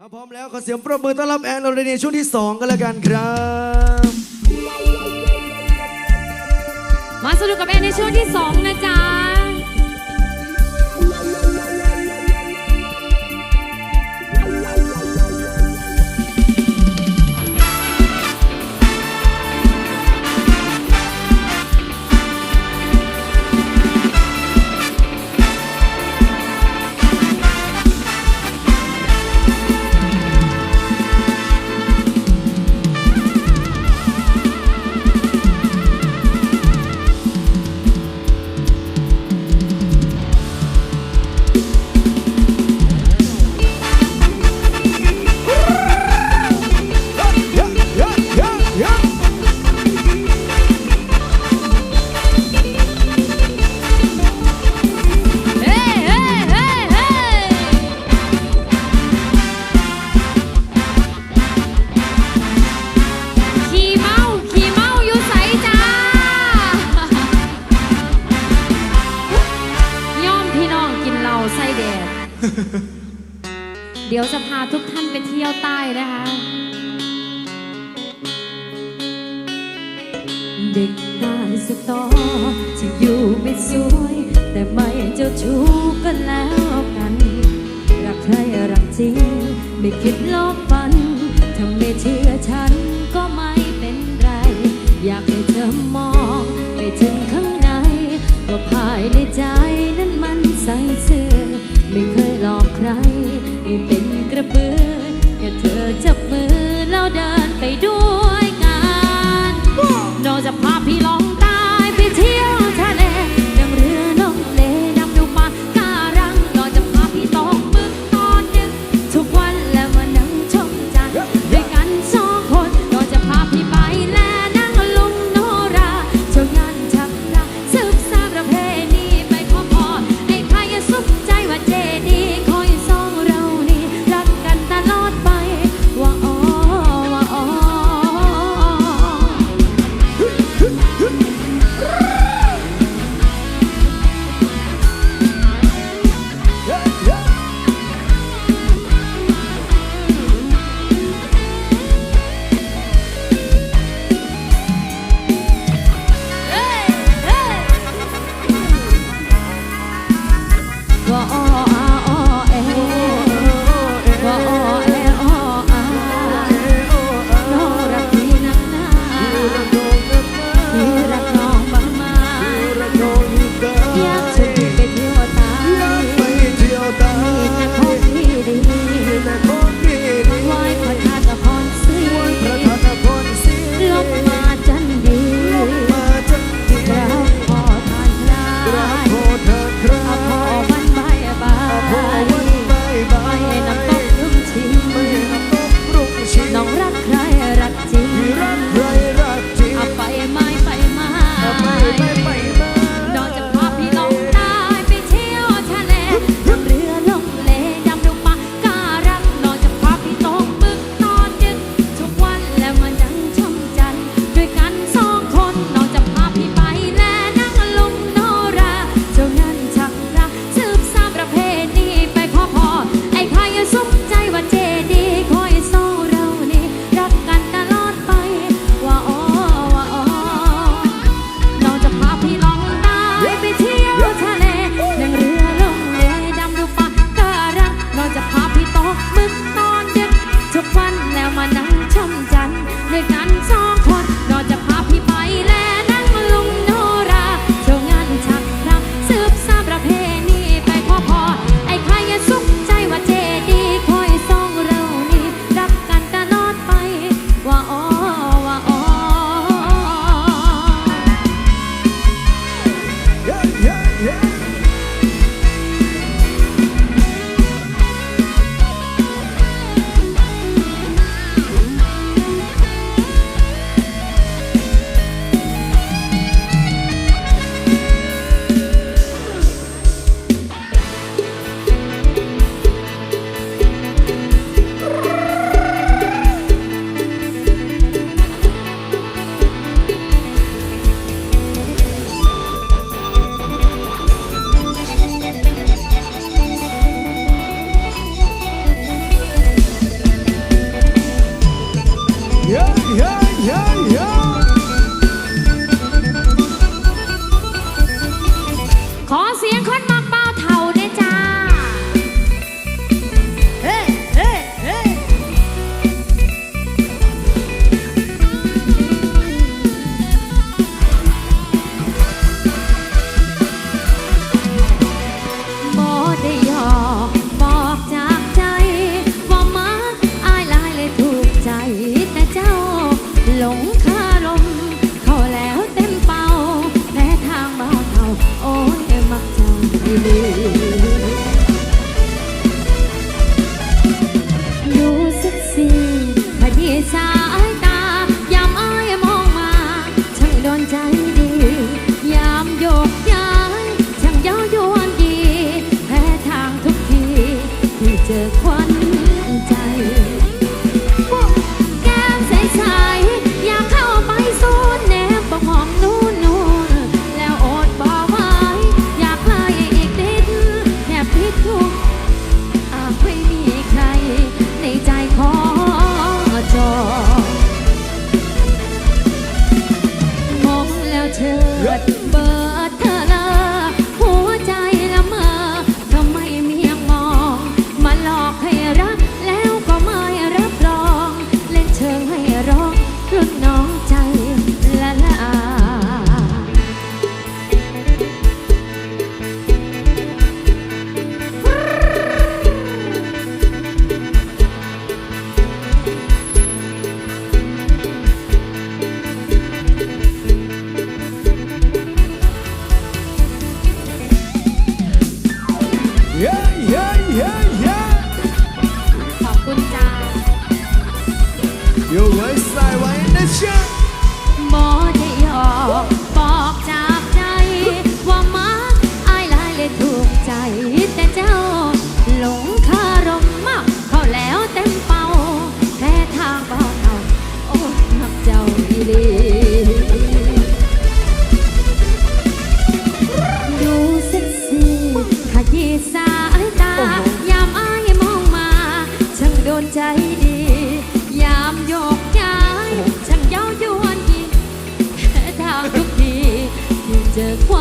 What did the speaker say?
ถ้าพร้อมแล้วขอเสียงปรบมือต้อนรับแอนอรดีช่วงที่ 2 กันแล้วกันครับ มาสนุกกับแอนในช่วงที่ 2 นะจ๊ะ ดี๋ยวจะพาทุกท่านไปเที่ยวใต้นะคะ เด็กตาสตอจะอยู่ไม่สวย แต่ไม่เจ้าชู้ก็แล้วกัน รักใครรักจริง ไม่คิดลบฟันถ้าไม่เชื่อฉันก็ไม่เป็นไร อยากให้เธอมองไปถึงข้างในว่าภายในใจ ขอเสียงคนมาป see. 也过。